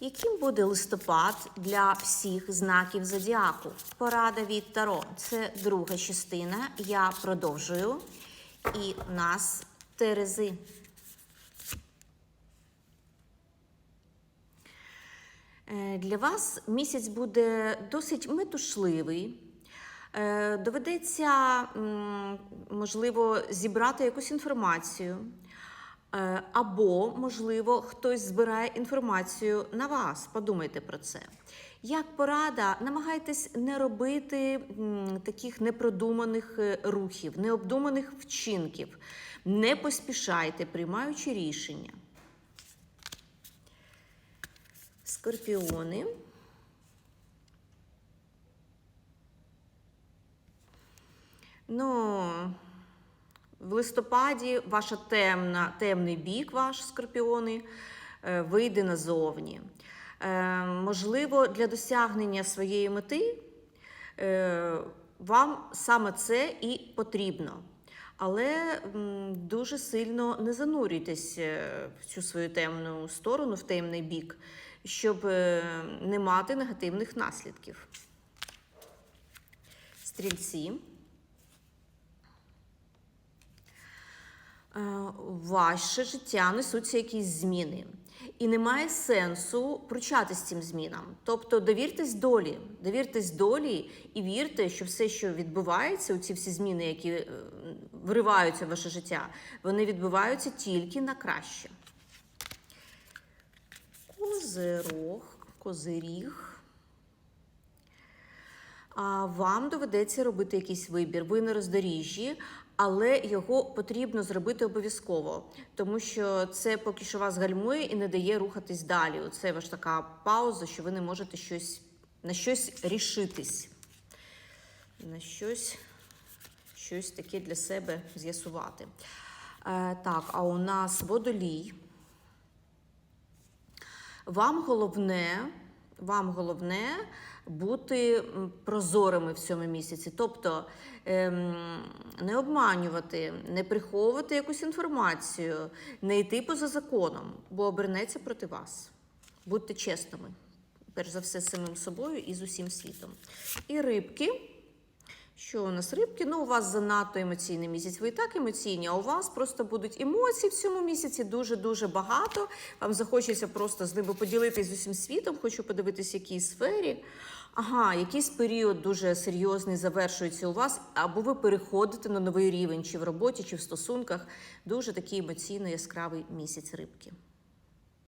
Яким буде листопад для всіх знаків зодіаку? Порада від Таро. Це друга частина. Я продовжую. І у нас Терези. Е, Для вас місяць буде досить метушливий. Е, Доведеться, можливо, зібрати якусь інформацію. Е, Або, можливо, хтось збирає інформацію на вас. Подумайте про це. Як порада, намагайтесь не робити таких непродуманих е, рухів, необдуманих вчинків. Не поспішайте, приймаючи рішення. Скорпіони. Ну, в листопаді ваша темна, темний бік, ваш скорпіони, е, вийде назовні. Е, Можливо, для досягнення своєї мети е, вам саме це і потрібно. Але дуже сильно не занурюйтесь в цю свою темну сторону, в темний бік, щоб не мати негативних наслідків. Стрільці. Е, в ваше життя несуться якісь зміни. І немає сенсу пручатись цим змінам. Тобто довіртесь долі, довіртесь долі і вірте, що все, що відбувається, у ці всі зміни, які е, вриваються в ваше життя, вони відбуваються тільки на краще. Козирог, козиріг. А вам доведеться робити якийсь вибір. Ви на роздоріжжі, але його потрібно зробити обов'язково, тому що це поки що вас гальмує і не дає рухатись далі. Це ваш така пауза, що ви не можете щось на щось рішитись, на щось, щось таке для себе з'ясувати. Е, так, а у нас водолій. Вам головне, вам головне бути прозорими в цьому місяці. Тобто ем, не обманювати, не приховувати якусь інформацію, не йти поза законом, бо обернеться проти вас. Будьте чесними, перш за все, з самим собою і з усім світом. І рибки. Що у нас рибки? Ну, у вас занадто емоційний місяць. Ви і так емоційні, а у вас просто будуть емоцій в цьому місяці дуже-дуже багато. Вам захочеться просто з ними поділитись з усім світом. Хочу подивитися, якій сфері. Ага, якийсь період дуже серйозний завершується у вас, або ви переходите на новий рівень, чи в роботі, чи в стосунках. Дуже такий емоційно яскравий місяць рибки.